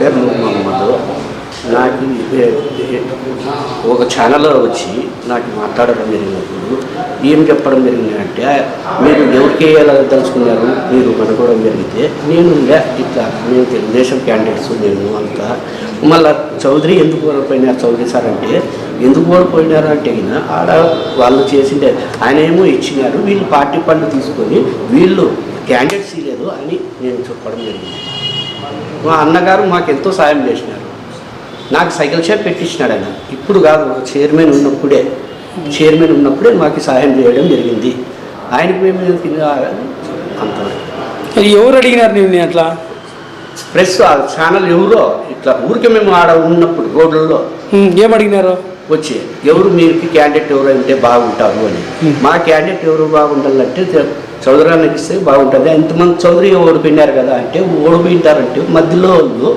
పేరు నూర్ మహమ్మద్ నాకు ఒక ఛానల్లో వచ్చి నాకు మాట్లాడడం జరిగినప్పుడు ఏం చెప్పడం జరిగిందంటే మీరు ఎవరికి వేయాలదలుచుకున్నారు మీరు కనుకోవడం జరిగితే నేను ఇట్లా నేను తెలుగుదేశం క్యాండిడేట్స్ నేను అంతా. మళ్ళీ చౌదరి ఎందుకు ఓడిపోయినారు చౌదరి సార్ అంటే ఎందుకు ఓడిపోయినారు అంటే ఆడ వాళ్ళు చేసిండే ఆయన ఏమో ఇచ్చినారు వీళ్ళు పార్టీ పనులు తీసుకొని వీళ్ళు క్యాండిడేట్స్ ఇవ్వలేదు అని నేను చెప్పడం జరిగింది. మా అన్నగారు మాకు ఎంతో సాయం చేసినారు. నాకు సైకిల్ షాప్ పెట్టించినాడు ఆయన. ఇప్పుడు కాదు చైర్మన్ ఉన్నప్పుడే చైర్మన్ ఉన్నప్పుడే మాకు సహాయం చేయడం జరిగింది. ఆయనకి మేము మరి ఎవరు అడిగినారు నేను అట్లా? ప్రెస్ ఛానల్ ఎవరో ఇట్లా ఊరికే మేము ఆడ ఉన్నప్పుడు రోడ్లలో ఉమ్, ఏం అడిగినారు? వచ్చి ఎవరు మీకు క్యాండిడేట్ ఎవరు అంటే బాగుంటారు అని. మా క్యాండిడేట్ ఎవరు బాగుండాలంటే చౌదరానికి ఇస్తే బాగుంటుంది. ఇంతమంది చౌదరి ఓడిపోయినారు కదా అంటే ఓడిపోయింటారంటే మధ్యలో వాళ్ళు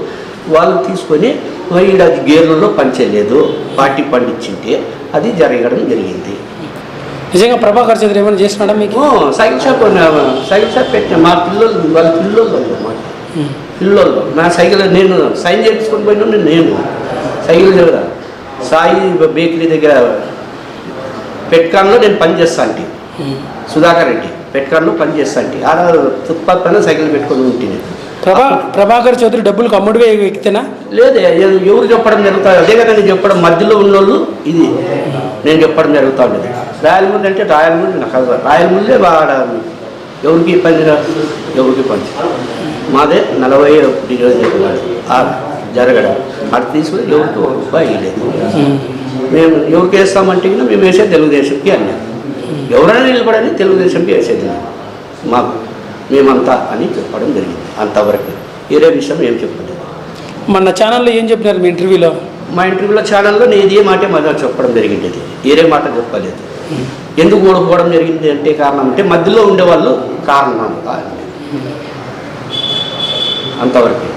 వాళ్ళు తీసుకొని ఈడ గేర్లలో పనిచేయలేదు. పార్టీ పండించింటే అది జరగడం జరిగింది. నిజంగా ప్రభాకర్ చౌదరి ఏమైనా చేసినాడా మీకు? సైకిల్ షాప్ సైకిల్ షాప్ పెట్టిన మా పిల్లలు వాళ్ళ పిల్లోళ్ళు అన్నమాట. పిల్లోళ్ళు నా సైకిల్ నేను సైన్ చేయించుకొని పోయినా నేను. సైకిల్ దగ్గర సాయి బేకరీ దగ్గర పెట్కాన్లో నేను పని చేస్తా అంటే. సుధాకర్ రెడ్డి. పెట్కాన్లో పని చేస్తా అంటే ఆడ ఫుట్పాత్ పైన సైకిల్ పెట్టుకొని ఉంటుంది ప్రభా ప్రభాకర్ చౌదరి డబ్బులు కమ్ముడుగా ఎక్కితేనా లేదే ఎవరు చెప్పడం జరుగుతుంది అదే కదా నేను చెప్పడం మధ్యలో ఉన్నోళ్ళు ఇది. నేను చెప్పడం జరుగుతూ ఉండేది. రాయలముండి అంటే రాయలముండి నాకు అది రాయలముండే వాడ ఎవరికి పని ఎవరికి పని మాదే నలభై ఒకటి రోజు ఆ జరగడం. అది తీసుకుని ఎవరికి ఒక రూపాయి ఉమ్. మేము ఎవరికి వేస్తామంటే మేము వేసే తెలుగుదేశంకి అన్నాం ఎవరైనా నిలబడని తెలుగుదేశంకి వేసేది మాకు మేమంతా అని చెప్పడం జరిగింది. అంతవరకు వేరే విషయం ఏం చెప్పలేదు. మొన్న ఛానల్లో ఏం చెప్పినారు మీ ఇంటర్వ్యూలో? మా ఇంటర్వ్యూలో ఛానల్లో నేను ఇదే మాట మొదలు చెప్పడం జరిగింది వేరే మాట చెప్పలేదు. ఎందుకు ఓడిపోవడం జరిగింది అంటే కారణం అంటే మధ్యలో ఉండేవాళ్ళు కారణం అంతా. అంతవరకు.